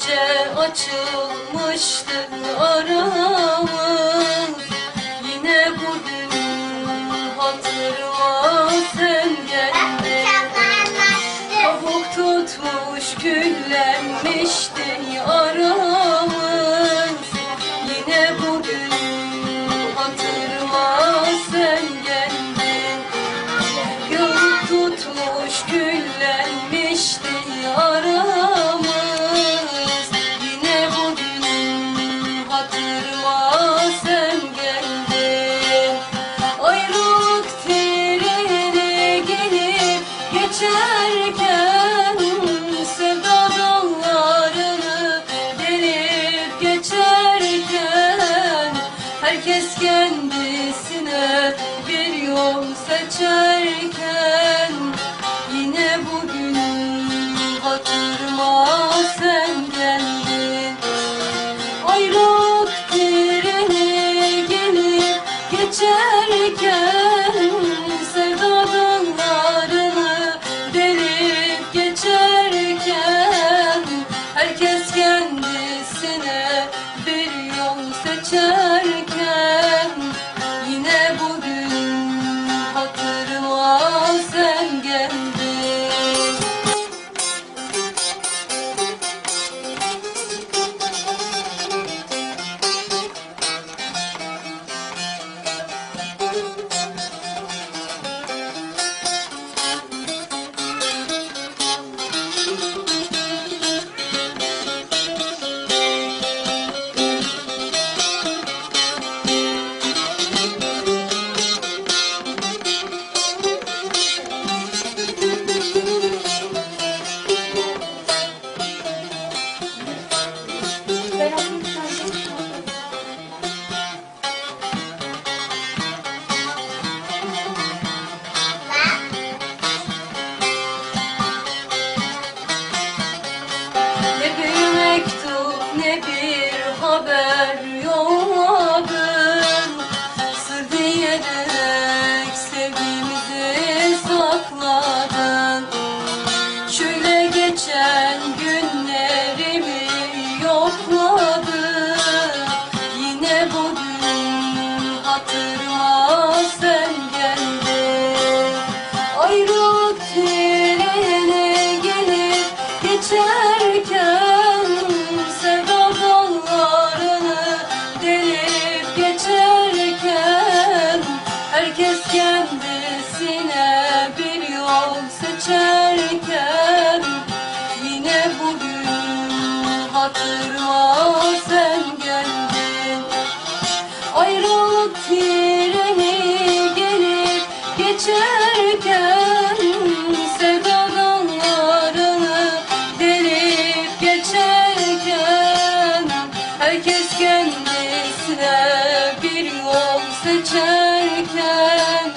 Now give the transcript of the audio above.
önce açılmıştı aramız. Hatırıma sen geldin Ayrılık geçerken Sevda dallarını geçerken Herkes kendisine bir yol seçerken geçerken geçerken yine bugün hatırla sen geldin. Ayrılık treni gelip geçerken sevda dallarını delip geçerken herkes kendisine bir yol seçerken